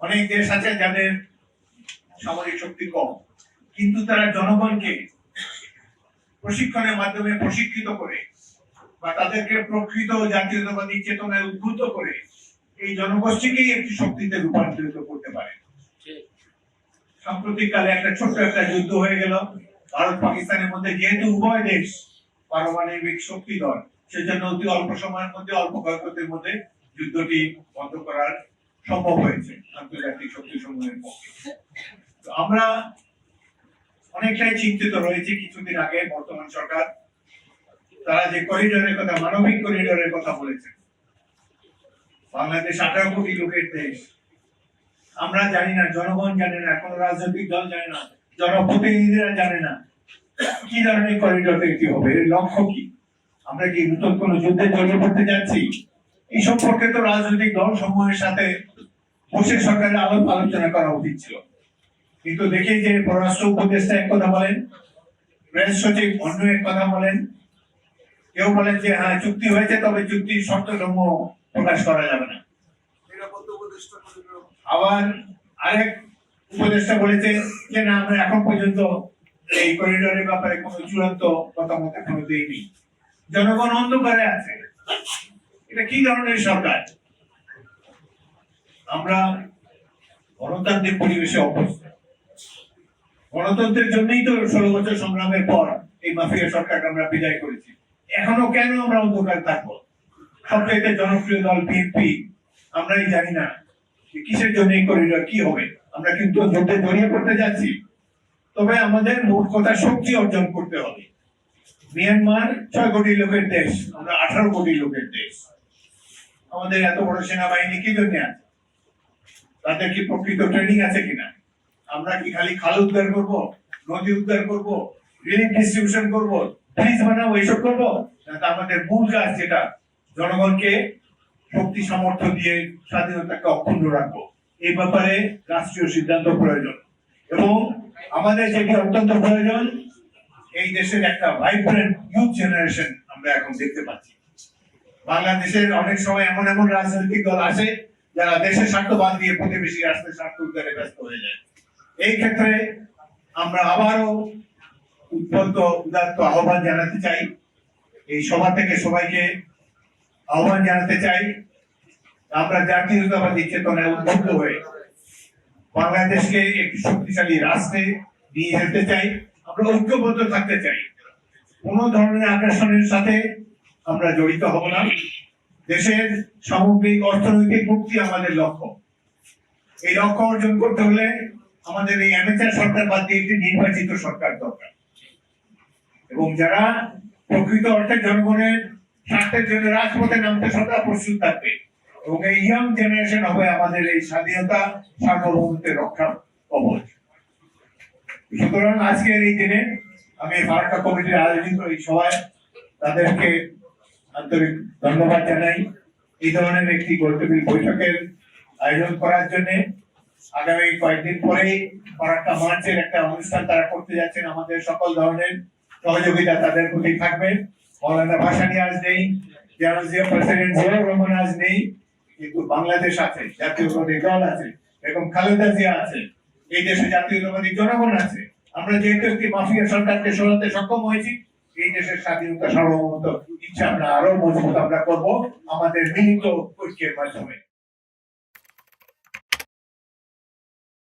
অনেক দেশ আছে যাদের সামরিক শক্তি কম কিন্তু তারা জনগণকে প্রশিক্ষণের মাধ্যমে প্রশিক্ষিত করে বা তাদেরকে প্রকৃত জাতীয়তাবাদী চেতনায় উদ্বুদ্ধ করে এই জনগোষ্ঠীকেই একটি শক্তিতে রূপান্তরিত করতে পারে। সাম্প্রতিককালে একটা ছোট্ট একটা যুদ্ধ হয়ে গেল। ভারত পাকিস্তানের মধ্যে যেহেতু উভয় দেশ পারমাণবিক শক্তিধর সেজন্য অতি অল্প সময়ের মধ্যে অল্প ক্ষয়ক্ষতির মধ্যে যুদ্ধটি বন্ধ করার সম্ভব হয়েছে। আন্তর্জাতিক শক্তি সমূহের পক্ষে। আমরা অনেকটাই চিন্তিত কিছুদিন আগে বর্তমান সরকার। তারা যে করিডোরের কথা, মানবিক করিডোরের কথা বলেছে বাংলাদেশ আঠারো কোটি লোকের দেশ। আমরা জানি না, জনগণ জানে না, কোন রাজনৈতিক দল জানে না, জনপ্রতিনিধিরা জানে না কি ধরনের করিডোর তৈরি হবে, এর লক্ষ্য কি? আমরা কি নতুন কোন যুদ্ধে জড়িয়ে পড়তে যাচ্ছি? এই সম্পর্কে তো রাজনৈতিক দল সমূহের সাথে বসে সরকারের আলাপ আলোচনা করা উচিত ছিল। কিন্তু দেখি যে পররাষ্ট্র উপদেষ্টা এক কথা বলেন প্রেস সচিব অন্য এক কথা বলেন। কেউ বলেন যে হ্যাঁ চুক্তি হয়েছে, তবে চুক্তির শর্ত সমূহ প্রকাশ করা যাবে না। আবার আরেক উপদেষ্টা বলেছে যে, না, আমরা এখন পর্যন্ত এই করিডোরের ব্যাপারে কোনো চূড়ান্ত মতামত এখনও দেইনি। জনগণ অন্ধকারে আছে। এটা কি ধরনের সরকার? আমরা গণতান্ত্রিক পরিবেশে অভ্যস্ত। গণতন্ত্রের জন্যই তো ষোলো বছর সংগ্রামের পর এই মাফিয়া সরকারকে আমরা বিদায় করেছি। এখনও কেন আমরা অন্ধকার থাকব? সবচাইতে জনপ্রিয় দল বিএনপি। আমরাই জানি না কিসের জন্য এই করিডোর কি হবে। আমরা কিন্তু যুদ্ধে জড়িয়ে পড়তে যাচ্ছি। তবে আমাদের মোট কথা শক্তি অর্জন করতে হবে। মিয়ানমার ছয় কোটি লোকের দেশ, আমরা আঠারো কোটি লোকের দেশ। আমাদের এত বড় সেনাবাহিনী কি জন্য আছে? তাদের কি প্রকৃত ট্রেনিং আছে কিনা? আমরা কি খালি খাল উদ্ধার করব, নদী উদ্ধার করব রিলিফ ডিস্ট্রিবিউশন করব ব্রিজ বানাবো, এইসব করব? আমাদের মূল কাজ যেটা, জনগণকে শক্তি, সামর্থ্য দিয়ে স্বাধীনতাকে অক্ষুণ্ণ রাখব? এই ব্যাপারে রাষ্ট্রীয় সিদ্ধান্ত প্রয়োজন। এবং আমাদের যেটি অত্যন্ত প্রয়োজন, এই দেশের একটা ভাইব্রেন্ট ইউথ জেনারেশন আমরা এখন দেখতে পাচ্ছি। বাংলাদেশের অনেক সময় এমন এমন রাজনৈতিক দল আসে যারা দেশের স্বার্থ বাদ দিয়ে প্রতিবেশী রাষ্ট্রের স্বার্থ উদ্ধারে ব্যস্ত হয়ে যায়। এই ক্ষেত্রে আমরা আবারও উদ্বুদ্ধ, উদাত্ত আহ্বান জানাতে চাই। এই সভা থেকে সবাইকে আহ্বান জানাতে চাই। আমরা জাতীয়তাবাদী চেতনায় উদ্বুদ্ধ হয়ে বাংলাদেশকে একটি শক্তিশালী রাষ্ট্রে নিয়ে যেতে চাই। আমরা ঐক্যবদ্ধ থাকতে চাই। কোন ধরনের আগ্রাসনের সাথে আমরা জড়িত হব না। দেশের সামগ্রিক অর্থনৈতিক মুক্তি আমাদের লক্ষ্য। এই লক্ষ্য অর্জন করতে হলে আমাদের এই অ্যামেচার সরকার বাদ দিয়ে একটি নির্বাচিত সরকার দরকার। এবং যারা প্রকৃত অর্থে জনগণের স্বার্থের জন্য রাজপথে নামতে সদা প্রস্তুত থাকবে এবং এই ইয়াং জেনারেশন হবে আমাদের এই স্বাধীনতা সার্বভৌমত্বের রক্ষা কবচ। সুতরাং আজকের এই দিনে আমি ফারাক্কা কমিটির আয়োজিত এই সভায় তাদেরকে আন্তরিক ধন্যবাদ জানাই। এই ধরনের একটি গুরুত্বপূর্ণ বৈঠকের আয়োজন করার জন্য আগামী কয়েকদিন পরেই ফারাক্কা মার্চের একটা অনুষ্ঠান তারা করতে যাচ্ছেন। আমাদের সকল ধরনের সহযোগিতা তাদের প্রতি থাকবে। মৌলানা ভাসানি আজ নেই জিয়া প্রেসিডেন্ট জিয়াউর রহমান আজ নেই, কিন্তু বাংলাদেশ আছে জাতীয়তাবাদী দল আছে এরকম খালেদা জিয়া আছে। এই দেশে জাতীয়তাবাদী জনগণ আছে। আমরা যেহেতু একটি মাফিয়া সরকারকে সরাতে সক্ষম হয়েছি এই দেশের স্বাধীনতা সার্বভৌমত্ব ইচ্ছা আমরা আরও মজবুত আমরা করব। আমাদের মিলিত ঐক্যের মাধ্যমে।